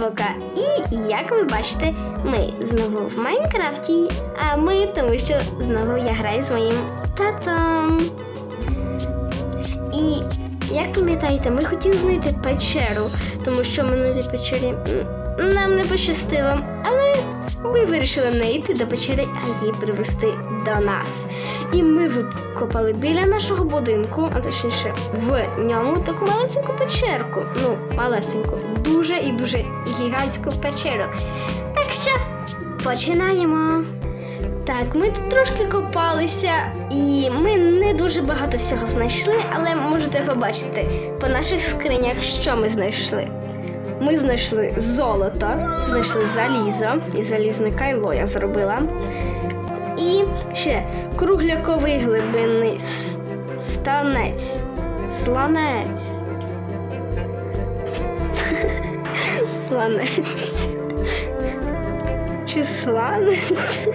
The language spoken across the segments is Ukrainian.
Вероніка І як ви бачите, ми знову в Майнкрафті. А ми тому що знову я граю з моїм татом. І як пам'ятаєте, ми хотіли знайти печеру, тому що в минулій печері нам не пощастило. Але ми вирішили не йти до печери, а її привезти до нас. І ми викопали біля нашого будинку, а точніше в ньому таку малесеньку печерку. Ну, малесеньку, дуже і дуже гігантську печеру. Так що починаємо. Так, ми тут трошки копалися, і ми не дуже багато всього знайшли, але можете побачити по наших скринях, що ми знайшли. Ми знайшли золото, знайшли залізо, і залізне кайло я зробила. Ще кругляковий глибинний станець. Сланець. Сланець. Чи сланець?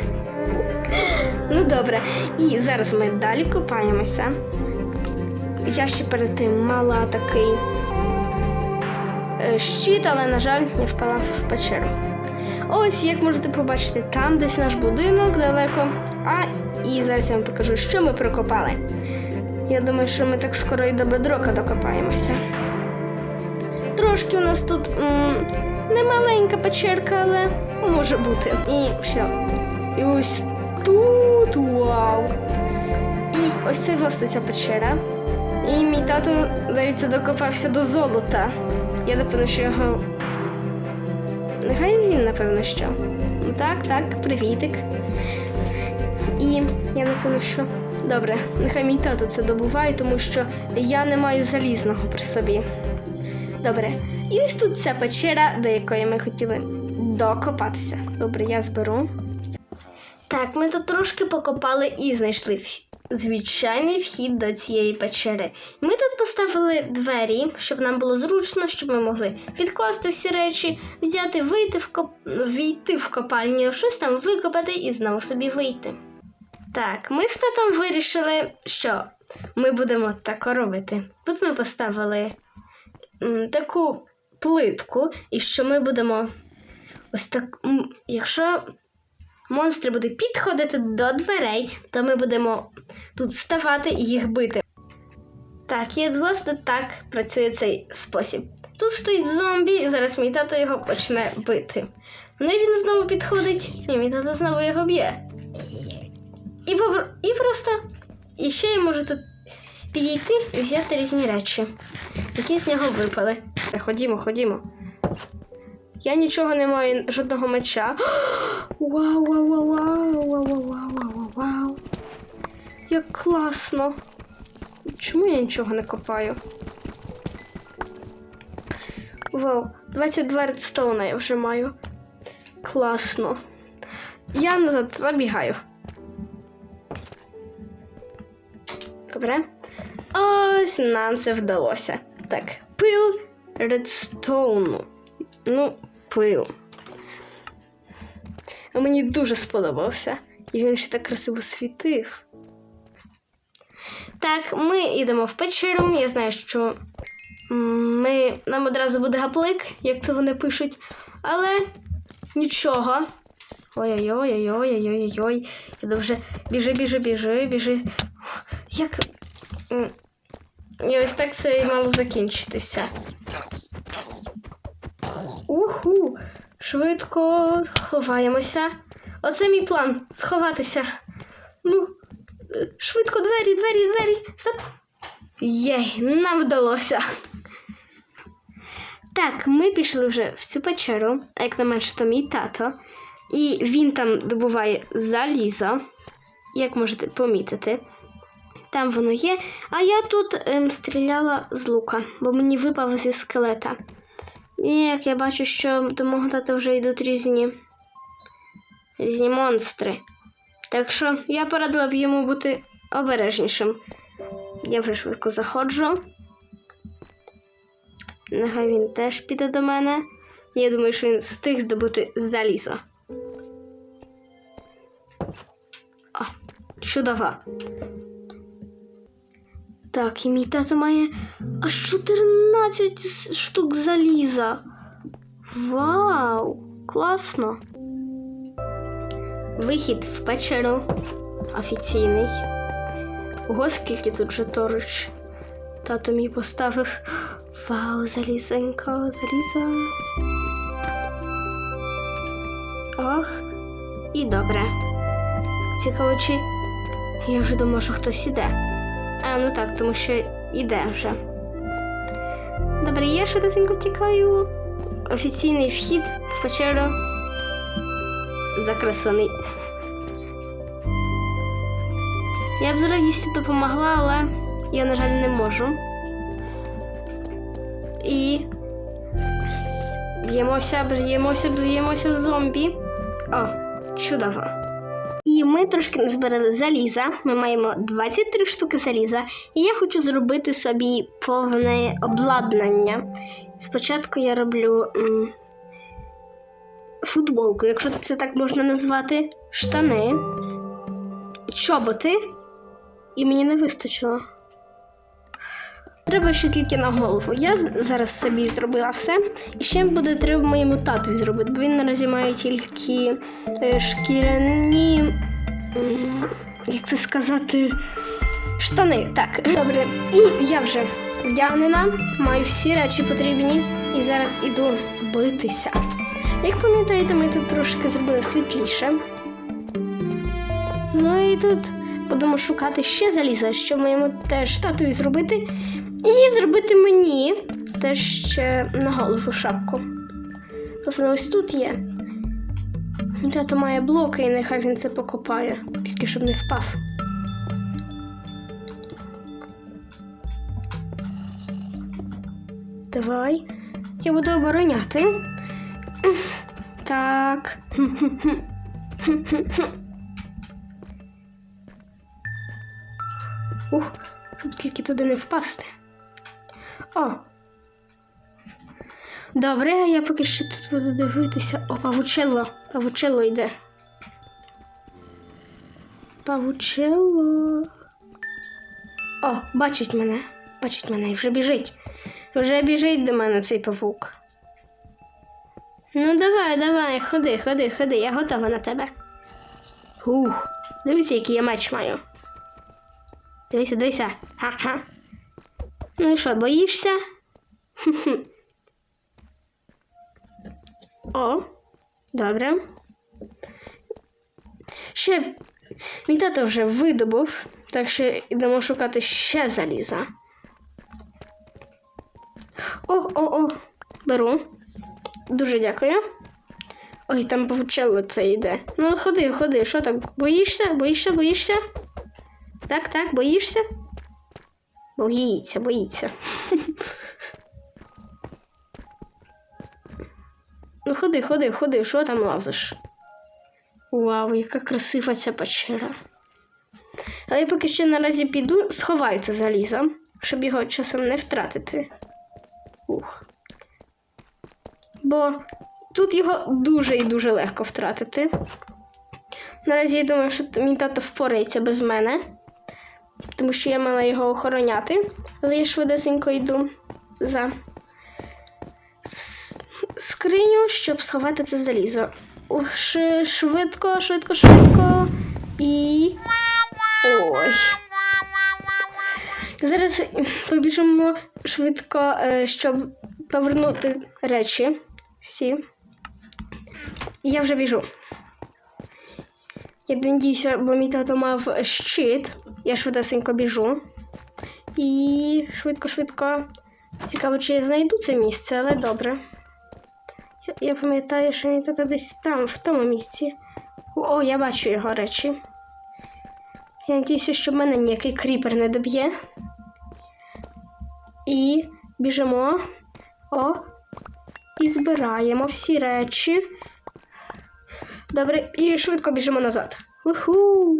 Ну добре. І зараз ми далі купаємося. Я ще перед тим мала такий е, щит, але, на жаль, я впала в печеру. Ось, як можете побачити, там десь наш будинок далеко. А і зараз я вам покажу, що ми прокопали. Я думаю, що ми так скоро і до бедрока докопаємося. Трошки у нас тут м, не маленька печерка, але може бути. І що? І ось тут вау. І ось це власне ця печера. І мій тато, здається, докопався до золота. Я напевно, що його. Нехай він, напевно, що. Ну так, так, привітик. І я напевно, що. Добре, нехай мій тато це добуває, тому що я не маю залізного при собі. Добре. І ось тут ця печера, до якої ми хотіли докопатися. Добре, я зберу. Так, ми тут трошки покопали і знайшли звичайний вхід до цієї печери. Ми тут поставили двері, щоб нам було зручно, щоб ми могли відкласти всі речі, взяти, вийти в коп... війти в копальню, щось там викопати і знову собі вийти. Так, ми з татом вирішили, що ми будемо так робити. Тут ми поставили таку плитку, і що ми будемо ось так. Якщо монстри будуть підходити до дверей, то ми будемо тут ставати і їх бити. Так, і власне так працює цей спосіб. Тут стоїть зомбі, і зараз мій тато його почне бити. Ну і він знову підходить, і мій тато знову його б'є. І, попро- і просто і ще я можу тут підійти і взяти різні речі, які з нього випали. Ходімо, ходімо. Я нічого не маю, жодного меча. Вау, вау, вау, вау, вау, вау, вау, вау. Як класно. Чому я нічого не копаю? Вау, 22 редстоуна я вже маю. Класно. Я назад забігаю. Добре. Ось нам це вдалося. Так, пил редстоуну. Ну, пил. Мені дуже сподобався. І він ще так красиво світив. Так, ми йдемо в печеру. Я знаю, що ми, нам одразу буде гаплик, як це вони пишуть. Але нічого. Ой-ой-ой-ой-ой-ой-ой. Я дуже біжи, біжи, біжи, біжи. Як. І ось так це і мало закінчитися. Уху! Швидко ховаємося. Оце мій план сховатися. Ну, е, швидко двері, двері, двері. Стоп. Єй, нам вдалося. Так, ми пішли вже в цю печеру, як на мене, то мій тато. І він там добуває залізо, як можете помітити. Там воно є. А я тут ем, стріляла з лука, бо мені випав зі скелета. І як я бачу, що до мого тата вже йдуть різні, різні монстри. Так що я порадила б йому бути обережнішим. Я вже швидко заходжу. Нехай він теж піде до мене. Я думаю, що він встиг здобути залізо. О, чудово. Так, і мій тато має аж 14 штук заліза. Вау! Класно! Вихід в печеру офіційний. Ого, скільки тут же торуч. Тато мій поставив. Вау, залізенько, заліза. Ох, і добре. Цікаво, чи я вже думав, що хтось іде. А, ну так, тому що іде вже. Добре, я швидесенько тікаю. Офіційний вхід в печеру закреслений. Я б з радістю допомогла, але я, на жаль, не можу. І б'ємося, б'ємося, б'ємося зомбі. О, чудово. Ми трошки назбирали заліза. Ми маємо 23 штуки заліза. І я хочу зробити собі повне обладнання. Спочатку я роблю м, футболку, якщо це так можна назвати, штани, чоботи, і мені не вистачило. Треба ще тільки на голову. Я зараз собі зробила все. І ще буде треба моєму татові зробити, бо він наразі має тільки е, шкіряні. Як це сказати? Штани, так. Добре. І я вже вдягнена, маю всі речі потрібні і зараз іду битися. Як пам'ятаєте, ми тут трошки зробили світліше. Ну і тут будемо шукати ще заліза, що моєму теж татові зробити. І зробити мені теж ще на голову шапку. Власне, ось тут є. Мій Тато має блоки, і нехай він це покопає, тільки щоб не впав. Давай. Я буду обороняти. Так. Ух, щоб тільки туди не впасти. О. Добре, а я поки що тут буду дивитися. О, павучелло. Павучелло йде. Павучелло. О, бачить мене. Бачить мене і вже біжить. Вже біжить до мене цей павук. Ну, давай, давай, ходи, ходи, ходи, я готова на тебе. Ух, дивися, який я меч маю. Дивися, дивися. Ха-ха. Ну і що, боїшся? Хм-хм. О, добре. Ще мій тато вже видобув, так що йдемо шукати ще заліза. О, о, о, беру. Дуже дякую. Ой, там павучело це йде. Ну, ходи, ходи, що там? Боїшся? Боїшся, боїшся? Так, так, боїшся? Боїться, боїться. Ну, ходи, ходи, ходи, що там лазиш? Вау, яка красива ця печера. Але я поки що наразі піду, сховаю це залізо, щоб його часом не втратити. Ух. Бо тут його дуже і дуже легко втратити. Наразі я думаю, що мій тато впорається без мене, тому що я мала його охороняти, але я швидесенько йду за скриню, щоб сховати це залізо. Швидко, швидко, швидко. І. Ой. Зараз побіжимо швидко, е, щоб повернути речі всі. Я вже біжу. Я надіюся, бо мій тато мав щит. Я швидесенько біжу. І швидко-швидко. Цікаво, чи я знайду це місце, але добре. Я, пам'ятаю, що мій тато десь там, в тому місці. О, я бачу його речі. Я надіюся, що мене ніякий кріпер не доб'є. І біжимо. О, і збираємо всі речі. Добре, і швидко біжимо назад. Уху.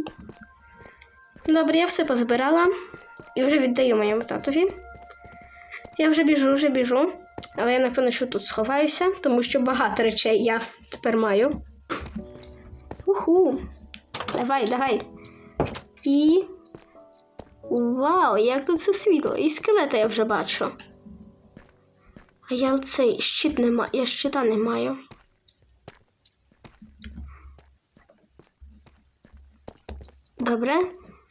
Добре, я все позбирала і вже віддаю моєму татові. Я вже біжу, вже біжу. Але я напевно, що тут сховаюся, тому що багато речей я тепер маю. Уху. Давай, давай. І. Вау, як тут все світло! І скелета я вже бачу. А я цей щит не маю, я щита не маю. Добре.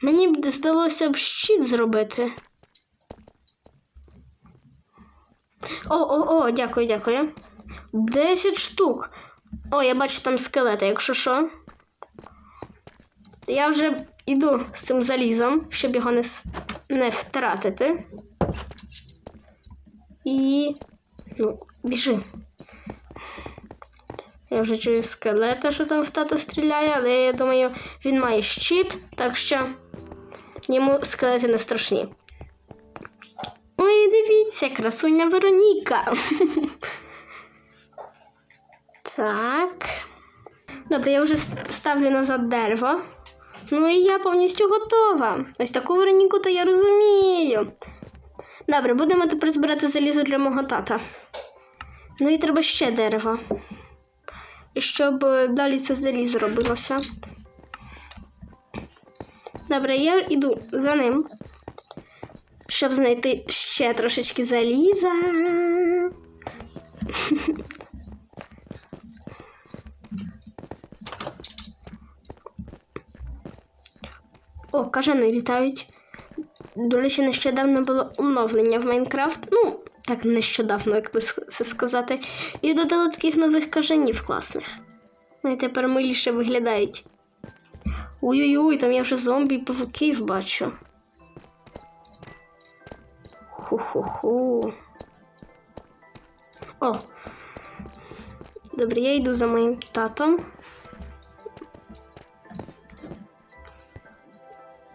Мені б здалося б щит зробити. О, о, о, дякую, дякую. 10 штук. О, я бачу там скелети, якщо що. Я вже йду з цим залізом, щоб його не, не втратити. І. Ну, біжи. Я вже чую скелета, що там в тата стріляє, але я думаю, він має щит, так що йому скелети не страшні. Дивіться, красуня Вероніка. Так. Добре, я вже ставлю назад дерево. Ну і я повністю готова. Ось таку Вероніку то я розумію. Добре, будемо тепер збирати залізо для мого тата. Ну і треба ще дерево. Щоб е, далі це залізо робилося. Добре, я йду за ним, щоб знайти ще трошечки заліза. О, кажани літають. До речі, нещодавно було оновлення в Майнкрафт. Ну, так нещодавно, як би це сказати. І додали таких нових кажанів класних. Вони тепер миліше виглядають. Ой-ой-ой, там я вже зомбі і павуків бачу. Ху-ху-ху. О. Добре, я йду за моїм татом.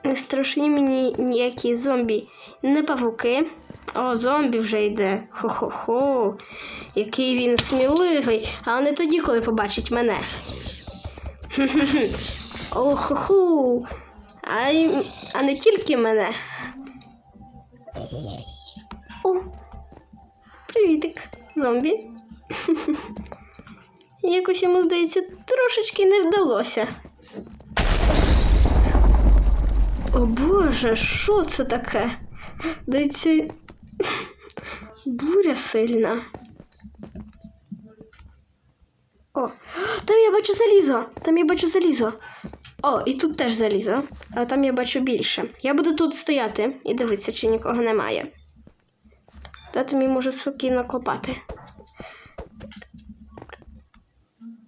Не страшні мені ніякі зомбі, не павуки. О, зомбі вже йде. Хо-хо-хо. Який він сміливий, але не тоді, коли побачить мене. О-хо-ху. А, й- а не тільки мене. Привітик, зомбі. Якось йому, здається, трошечки не вдалося. О Боже, що це таке? Здається, буря сильна. О, там я бачу залізо. Там я бачу залізо. О, і тут теж залізо. А там я бачу більше. Я буду тут стояти і дивитися, чи нікого немає. Тато мій може спокійно копати.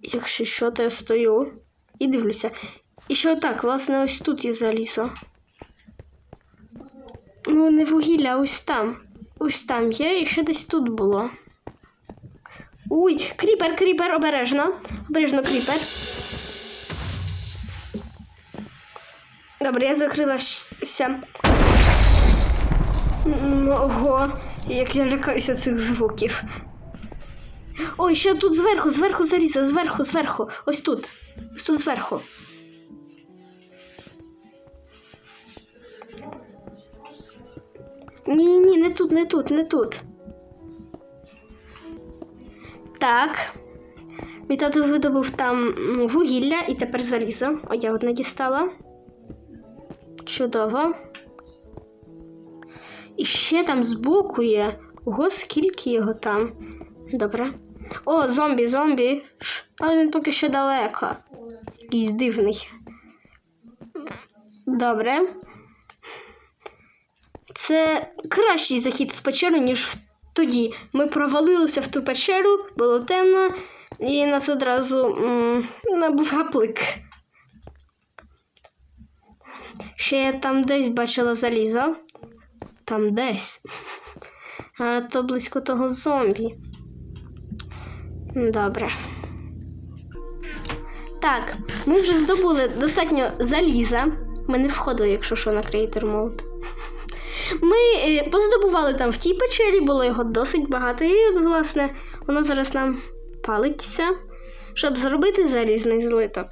Якщо що, то я стою і дивлюся. І що так, власне, ось тут є залізо. Ну, не вугілля, а ось там. Ось там є, і ще десь тут було. Уй, кріпер, кріпер, обережно. Обережно кріпер. Добре, я закрилася. Ого, як я лякаюся цих звуків. Ой, ще тут зверху, зверху залізо, зверху, зверху. Ось тут. Ось тут зверху. Ні, ні, не тут, не тут, не тут. Так. Мій тато видобув там вугілля і тепер залізо. О, я одне дістала. Чудово. І ще там збоку є. Ого, скільки його там. Добре. О, зомбі, зомбі. Але він поки що далеко. Якийсь дивний. Добре. Це кращий захід в печеру, ніж тоді. Ми провалилися в ту печеру, було темно, і нас одразу м, набув гаплик. Ще я там десь бачила залізо. Там десь. То близько того зомбі. Добре. Так, ми вже здобули достатньо заліза. Ми не входили, якщо що, на Creator Mode. Ми е, поздобували там в тій печері, було його досить багато, і, власне, воно зараз нам палиться, щоб зробити залізний злиток.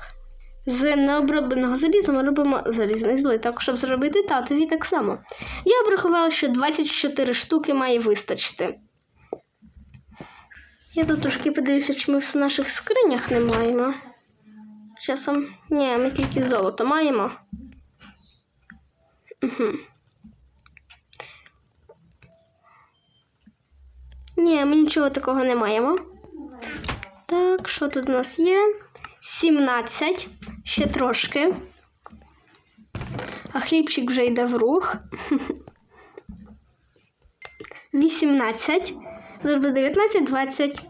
З необробленого заліза ми робимо залізний злиток, щоб зробити татові так само. Я обрахувала, що 24 штуки має вистачити. Я тут трошки подивлюся, чи ми в наших скринях не маємо. Часом. Ні, ми тільки золото маємо. Угу. Ні, ми нічого такого не маємо. Так, що тут у нас є? 17. Ще трошки. А хлібчик вже йде в рух. 18. Зараз буде 19, 20.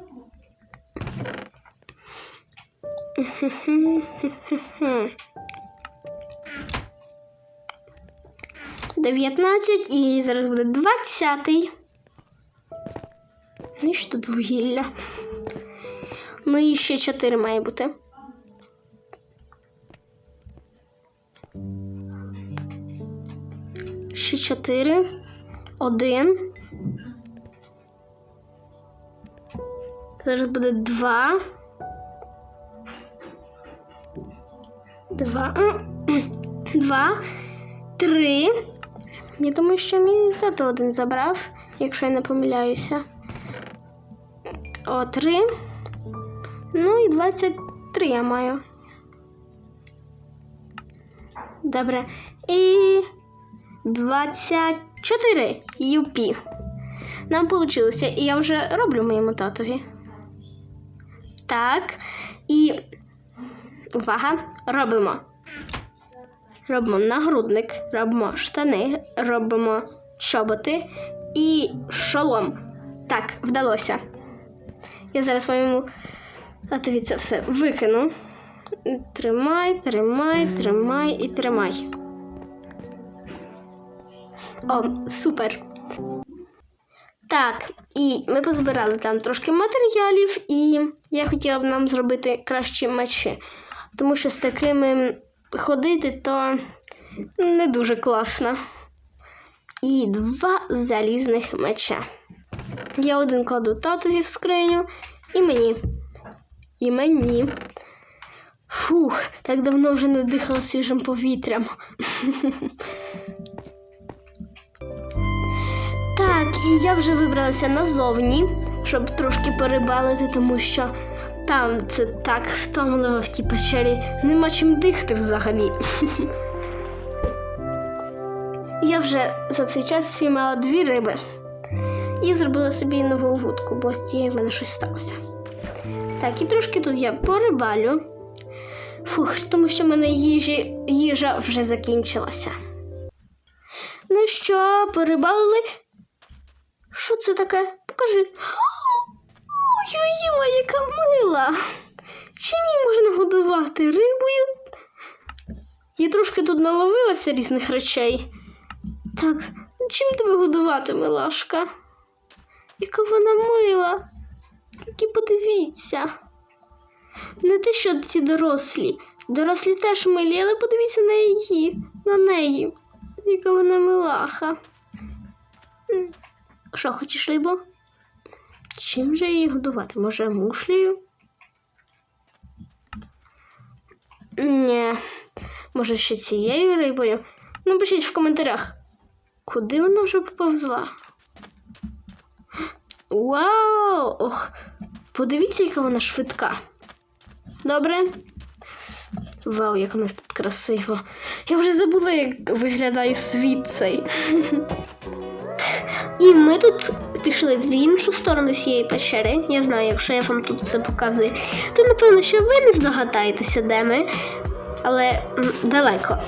19 і зараз буде 20. Ну і що тут вугілля? Ну і ще 4 має бути. Ще 4. 1. Зараз буде 2. 2. 2. 3. Я думаю, що мій тато один забрав, якщо я не помиляюся. О, 3. Ну і 23 я маю. Добре. І 24 юпі. Нам вийшло, і я вже роблю моєму татові. Так. І увага, робимо. Робимо нагрудник, робимо штани, робимо чоботи і шолом. Так, вдалося. Я зараз своєму татові це все викину. Тримай, тримай, тримай і тримай. О, супер. Так, і ми позбирали там трошки матеріалів, і я хотіла б нам зробити кращі мечі. Тому що з такими ходити то не дуже класно. І два залізних меча. Я один кладу татові в скриню і мені. І мені. Фух, так давно вже не дихала свіжим повітрям. Так, і я вже вибралася назовні, щоб трошки порибалити, тому що там це так втомливо в тій печері, нема чим дихати взагалі. Я вже за цей час спіймала дві риби і зробила собі нову вудку, бо з тією в мене щось сталося. Так, і трошки тут я порибалю. Фух, тому що в мене їжі, їжа вже закінчилася. Ну що, порибалили? Що це таке? Покажи. Ой-ой-ой, яка мила. Чим її можна годувати? Рибою? Я трошки тут наловилася різних речей. Так, ну чим тебе годувати, милашка? Яка вона мила. Тільки подивіться. Не те, що ці дорослі. Дорослі теж милі, але подивіться на її, на неї. Яка вона милаха. Що, хочеш рибу? Чим же її годувати? Може, мушлею? Ні. Може, ще цією рибою? Напишіть в коментарях, куди вона вже поповзла. Вау! Ох, подивіться, яка вона швидка. Добре. Вау, як у нас тут красиво. Я вже забула, як виглядає світ цей. І ми тут пішли в іншу сторону цієї печери. Я знаю, якщо я вам тут це показую, то напевно, що ви не здогадаєтеся, де ми, але далеко.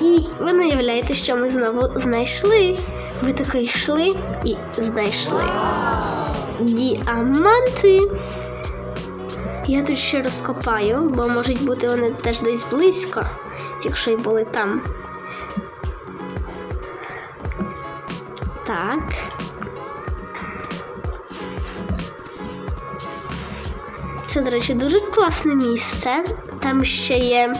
І ви не уявляєте, що ми знову знайшли. Ви таки йшли і знайшли. Діаманти. Я тут ще розкопаю, бо можуть бути вони теж десь близько, якщо й були там. Так. Це, до речі, дуже класне місце. Там ще є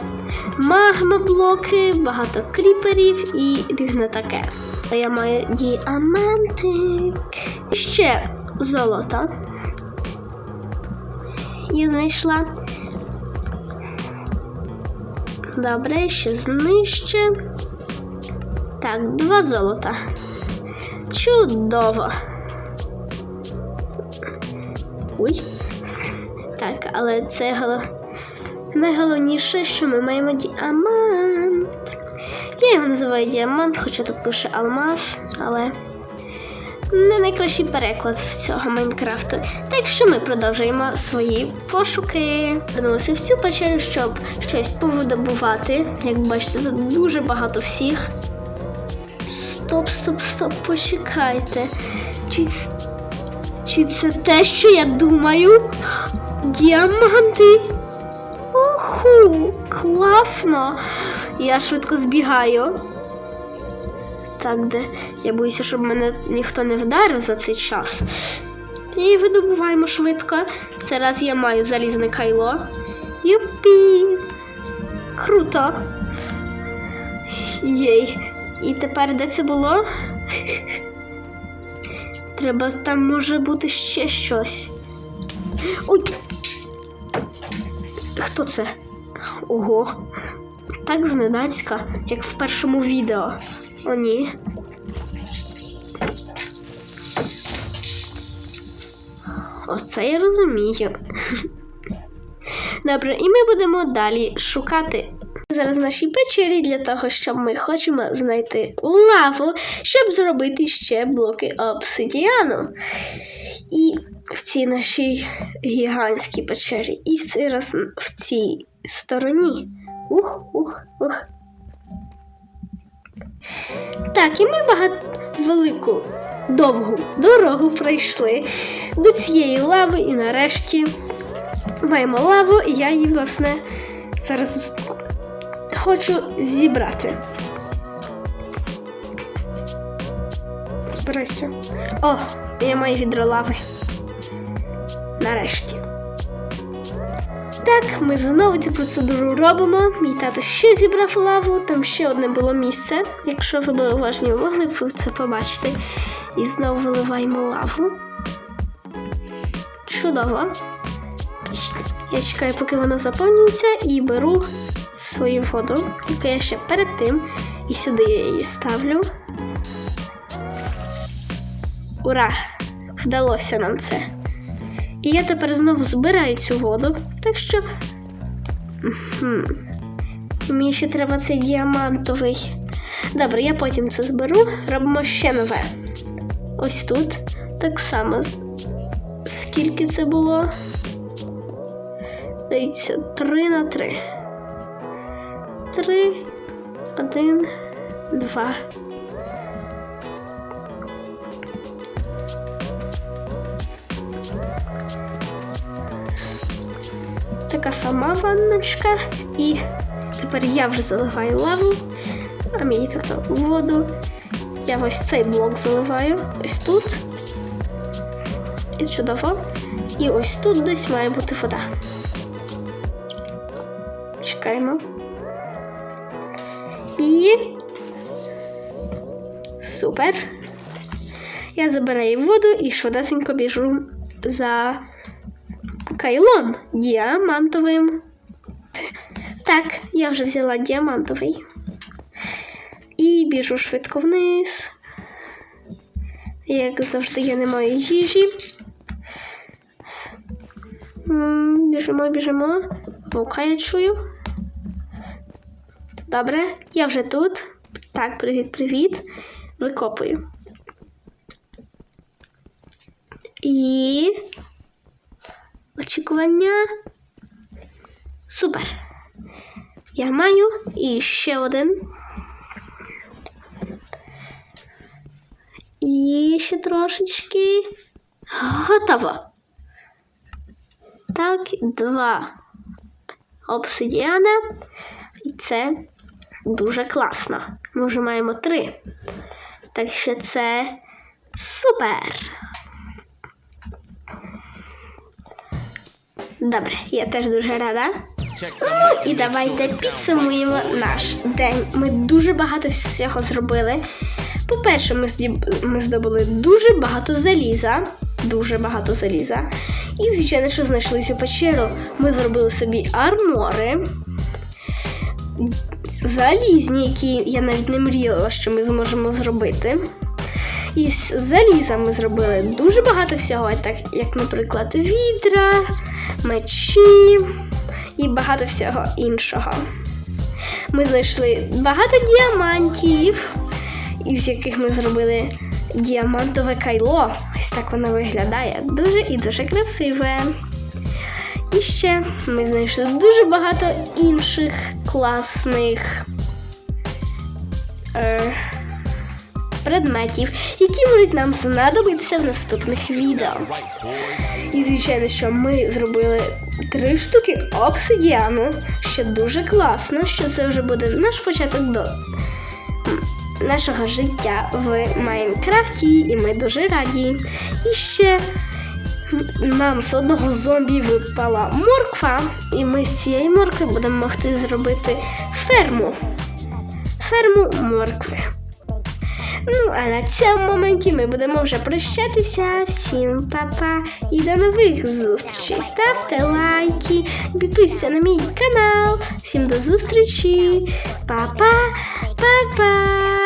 магма-блоки, багато кріперів і різне таке. Я маю діамантик. Ще золото. Я знайшла. Добре, ще знижче. Так, два золота. Чудово. Ой. Так, але це голов... найголовніше, що ми маємо діамант. Я його називаю діамант, хоча тут пише алмаз, але не найкращий переклад з цього Майнкрафту. Так що ми продовжуємо свої пошуки. Вернулися в цю печеру, щоб щось повидобувати. Як бачите, тут дуже багато всіх. Стоп, стоп, стоп, почекайте. Чи, чи це те, що я думаю? Діаманти. Уху, класно. Я швидко збігаю. Так, де я боюся, щоб мене ніхто не вдарив за цей час. І видобуваємо швидко. Це раз я маю залізне кайло. Юпі! Круто! Єй. І тепер де це було? Треба там може бути ще щось. Ой! Хто це? Ого. Так зненацька, як в першому відео. О, ні. Оце я розумію. Добре, і ми будемо далі шукати. Зараз в нашій печері для того, щоб ми хочемо знайти лаву, щоб зробити ще блоки обсидіану. І в цій нашій гігантській печері, і в цей раз в цій стороні. Ух, ух, ух. Так, і ми багато велику довгу дорогу пройшли до цієї лави, і нарешті маємо лаву, і я її, власне, зараз хочу зібрати. Збирайся. О, я маю відро лави. Нарешті. Так, ми знову цю процедуру робимо. Мій тато ще зібрав лаву, там ще одне було місце. Якщо ви були уважні, могли б це побачити. І знову виливаємо лаву. Чудово. Я чекаю, поки вона заповнюється, і беру свою воду, яку я ще перед тим, і сюди я її ставлю. Ура! Вдалося нам це. І я тепер знову збираю цю воду, так що. Мені ще треба цей діамантовий. Добре, я потім це зберу, робимо ще нове. Ось тут так само. Скільки це було? Дивіться, 3 на 3. 3, 1, 2. Така сама ванночка. І тепер я вже заливаю лаву, а мені тато воду. Я ось цей блок заливаю. Ось тут. І чудово. І ось тут десь має бути вода. Чекаємо. І. Супер. Я забираю воду і швидесенько біжу за кайлом діамантовим. Так, я вже взяла діамантовий. І біжу швидко вниз. Як завжди, я не маю їжі. Біжимо, біжимо. Вовка я чую. Добре, я вже тут. Так, привіт, привіт. Викопую. І очікування. Супер. Я маю і ще один. І ще трошечки. Готово. Так, два обсидіана. І це дуже класно. Ми вже маємо три. Так що це супер. Добре, я теж дуже рада. І давайте підсумуємо наш день. Ми дуже багато всього зробили. По-перше, ми здобули дуже багато заліза. Дуже багато заліза. І, звичайно, що знайшли цю печеру. Ми зробили собі армори. Залізні, які я навіть не мріяла, що ми зможемо зробити. Із заліза ми зробили дуже багато всього, так як, наприклад, відра, мечі і багато всього іншого. Ми знайшли багато діамантів, із яких ми зробили діамантове кайло. Ось так воно виглядає. Дуже і дуже красиве. І ще ми знайшли дуже багато інших класних е, предметів, які можуть нам знадобитися в наступних відео. І звичайно, що ми зробили три штуки обсидіану, що дуже класно, що це вже буде наш початок до нашого життя в Майнкрафті, і ми дуже раді. І ще нам з одного зомбі випала морква, і ми з цієї моркви будемо могти зробити ферму. Ферму моркви. Ну, а на цьому моменті ми будемо вже прощатися. Всім па-па і до нових зустрічей. Ставте лайки, підписуйтесь на мій канал. Всім до зустрічі. Па-па, па-па.